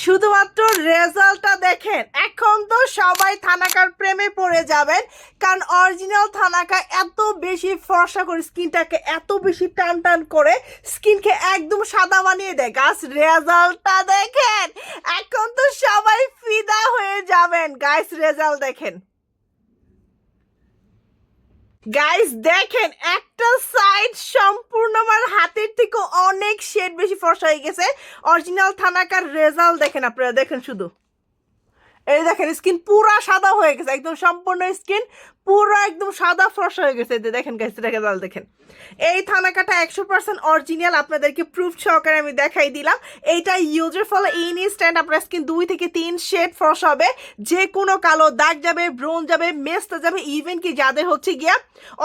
শুধুমাত্র রেজাল্টটা দেখেন, এখন তো সবাই থানাকার প্রেমে পড়ে যাবেন, কারণ অরিজিনাল থানাকা এত বেশি ফর্সা করে স্কিনটাকে এত বেশি টান টান করে স্কিনকে একদম সাদা বানিয়ে দেয়। গাছ, রেজাল্টটা দেখেন, এখন তো সবাই ফিদা হয়ে যাবেন। গাইস রেজাল্ট দেখেন। গাইস দেখেন, একটা সাইড সম্পূর্ণ আমার শেড বেশি ফর্সা হয়ে গেছে। অরিজিনাল থানাকার রেজাল্ট দেখেন আপনারা দেখেন শুধু। এই দেখেন স্কিন পুরা সাদা হয়ে গেছে, একদম সম্পূর্ণ স্কিন একদম সাদা ফর্সা হয়ে গেছে। দেখেন দেখেন। এই থানাকাটা একশো পার্সেন্ট অরিজিনাল আপনাদেরকে প্রুফ সহকারে আমি দেখাই দিলাম। এইটা ইউজের ফলে ইনস্ট্যান্ট আপনার স্কিন দুই থেকে তিন শেড ফর্সা হবে। যে কোনো কালো দাগ যাবে ব্রোন যাবে মেস্তা যাবে ইভেন কি যাদের হচ্ছে গিয়া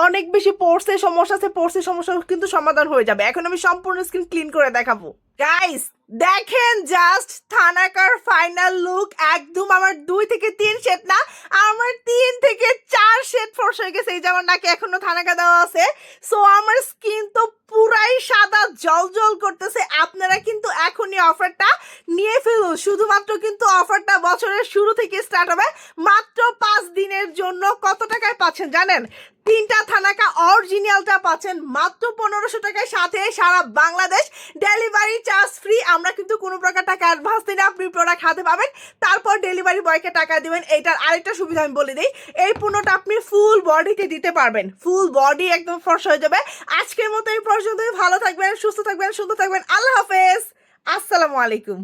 অনেক বেশি পোর্সের সমস্যা আছে পোর্সের সমস্যা কিন্তু সমাধান হয়ে যাবে। এখন আমি সম্পূর্ণ স্কিন ক্লিন করে দেখাবো। গাইস দেখেন জাস্ট থানাকার ফাইনাল লুক একদম আমার দুই থেকে তিন শেড না, আমার তিন থেকে চার শেড ফর্স হয়ে গেছে। এই যে আমার নাকে এখনও থানাকা দেওয়া আছে। সো আমার স্কিন তো পুরাই সাদা জল জল করতেছে। আপনারা কিন্তু এখনই অফারটা নিয়ে ফেলুন। শুধুমাত্র কিন্তু অফারটা বছরের শুরু থেকে স্টার্ট হবে। মাত্র পাঁচ দিনের জন্য কত টাকায় পাচ্ছেন জানেন? তিনটা থানাকা অরিজিনালটা পাচ্ছেন মাত্র পনেরোশো টাকায়। সাথে সারা বাংলাদেশ ডেলিভারি চার্জ ফ্রি আমরা কোনো প্রকার টাকা অ্যাডভান্স দিলে আপনি প্রোডাক্ট হাতে পাবেন, তারপর ডেলিভারি বয়কে টাকা দিবেন এইটার আরেকটা সুবিধা আমি বলে দিই, এই পণ্যটা আপনি ফুল বডিতে দিতে পারবেন ফুল বডি একদম ফ্রস হয়ে যাবে। আজকের মতো এই পর্যন্তই, ভালো থাকবেন, সুস্থ থাকবেন, সুন্দর থাকবেন, আল্লাহ হাফেজ, আসসালামু আলাইকুম।